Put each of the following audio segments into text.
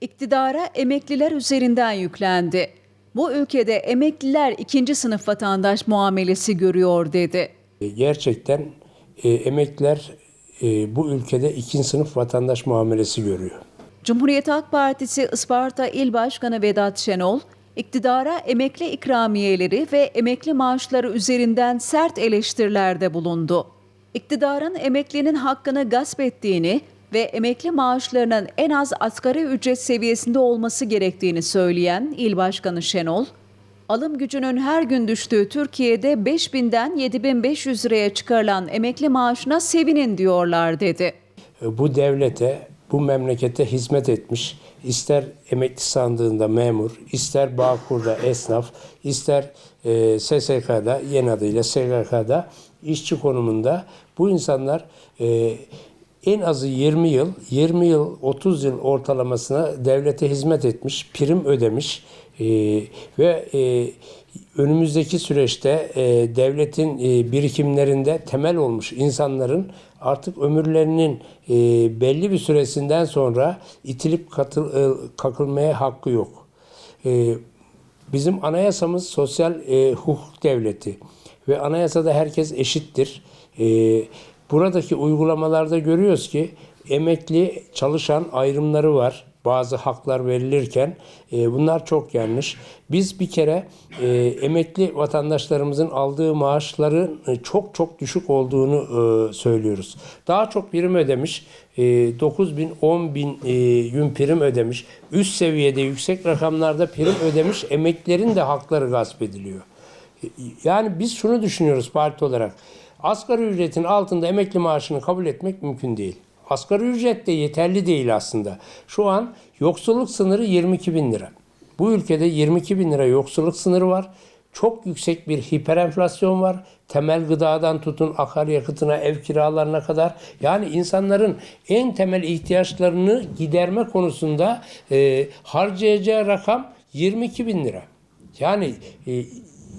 İktidara emekliler üzerinden yüklendi. Bu ülkede emekliler ikinci sınıf vatandaş muamelesi görüyor dedi. E, Gerçekten e, emekliler e, bu ülkede ikinci sınıf vatandaş muamelesi görüyor. Cumhuriyet Halk Partisi Isparta İl Başkanı Vedat Şenol, iktidara emekli ikramiyeleri ve emekli maaşları üzerinden sert eleştirilerde bulundu. İktidarın emeklinin hakkını gasp ettiğini ve emekli maaşlarının en az asgari ücret seviyesinde olması gerektiğini söyleyen İl Başkanı Şenol, alım gücünün her gün düştüğü Türkiye'de 5000'den 7500 liraya çıkarılan emekli maaşına sevinin diyorlar dedi. E, Bu devlete, bu memlekete hizmet etmiş, ister emekli sandığında memur, ister Bağkur'da esnaf, ister e, SSK'da, yeni adıyla SGK'da işçi konumunda bu insanlar e, en azı 20 yıl, 20 yıl, 30 yıl ortalamasına devlete hizmet etmiş, prim ödemiş e, ve e, önümüzdeki süreçte e, devletin e, birikimlerinde temel olmuş insanların artık ömürlerinin e, belli bir süresinden sonra itilip katıl, e, kakılmaya hakkı yok. E, bizim anayasamız sosyal e, hukuk devleti ve anayasada herkes eşittir. E, buradaki uygulamalarda görüyoruz ki emekli çalışan ayrımları var bazı haklar verilirken e, bunlar çok yanlış. Biz bir kere e, emekli vatandaşlarımızın aldığı maaşların e, çok çok düşük olduğunu e, söylüyoruz. Daha çok prim ödemiş, e, 9 bin, 10 bin e, gün prim ödemiş, üst seviyede yüksek rakamlarda prim ödemiş emeklilerin de hakları gasp ediliyor. Yani biz şunu düşünüyoruz parti olarak. Asgari ücretin altında emekli maaşını kabul etmek mümkün değil. Asgari ücret de yeterli değil aslında. Şu an yoksulluk sınırı 22 bin lira. Bu ülkede 22 bin lira yoksulluk sınırı var. Çok yüksek bir hiperenflasyon var. Temel gıdadan tutun akaryakıtına, ev kiralarına kadar. Yani insanların en temel ihtiyaçlarını giderme konusunda e, harcayacağı rakam 22 bin lira. Yani e,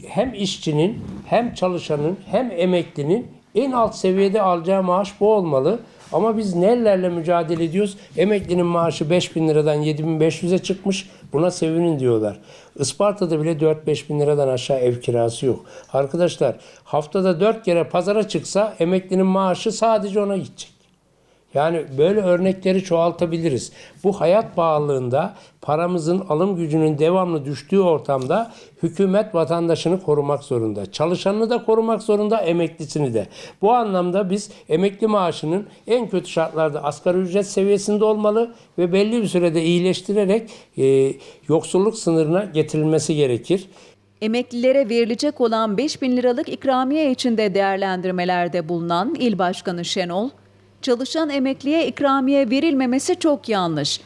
hem işçinin hem çalışanın hem emeklinin en alt seviyede alacağı maaş bu olmalı. Ama biz nelerle mücadele ediyoruz? Emeklinin maaşı 5 bin liradan 7500'e çıkmış. Buna sevinin diyorlar. Isparta'da bile 4-5 bin liradan aşağı ev kirası yok. Arkadaşlar haftada 4 kere pazara çıksa emeklinin maaşı sadece ona gidecek. Yani böyle örnekleri çoğaltabiliriz. Bu hayat bağlılığında paramızın alım gücünün devamlı düştüğü ortamda hükümet vatandaşını korumak zorunda. Çalışanını da korumak zorunda, emeklisini de. Bu anlamda biz emekli maaşının en kötü şartlarda asgari ücret seviyesinde olmalı ve belli bir sürede iyileştirerek e, yoksulluk sınırına getirilmesi gerekir. Emeklilere verilecek olan 5 bin liralık ikramiye içinde değerlendirmelerde bulunan İl Başkanı Şenol, çalışan emekliye ikramiye verilmemesi çok yanlış.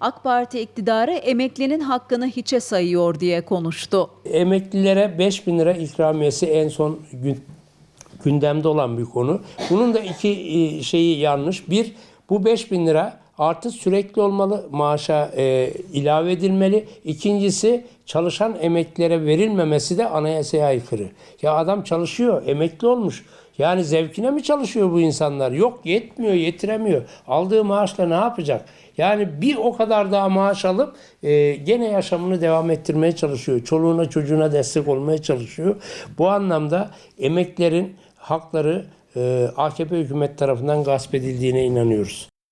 AK Parti iktidarı emeklinin hakkını hiçe sayıyor diye konuştu. Emeklilere 5 bin lira ikramiyesi en son gün, gündemde olan bir konu. Bunun da iki e, şeyi yanlış. Bir, bu 5 bin lira artı sürekli olmalı, maaşa e, ilave edilmeli. İkincisi çalışan emeklilere verilmemesi de anayasaya aykırı. Ya adam çalışıyor, emekli olmuş. Yani zevkine mi çalışıyor bu insanlar? Yok yetmiyor, yetiremiyor. Aldığı maaşla ne yapacak? Yani bir o kadar daha maaş alıp e, gene yaşamını devam ettirmeye çalışıyor. Çoluğuna çocuğuna destek olmaya çalışıyor. Bu anlamda emeklerin hakları e, AKP hükümet tarafından gasp edildiğine inanıyoruz.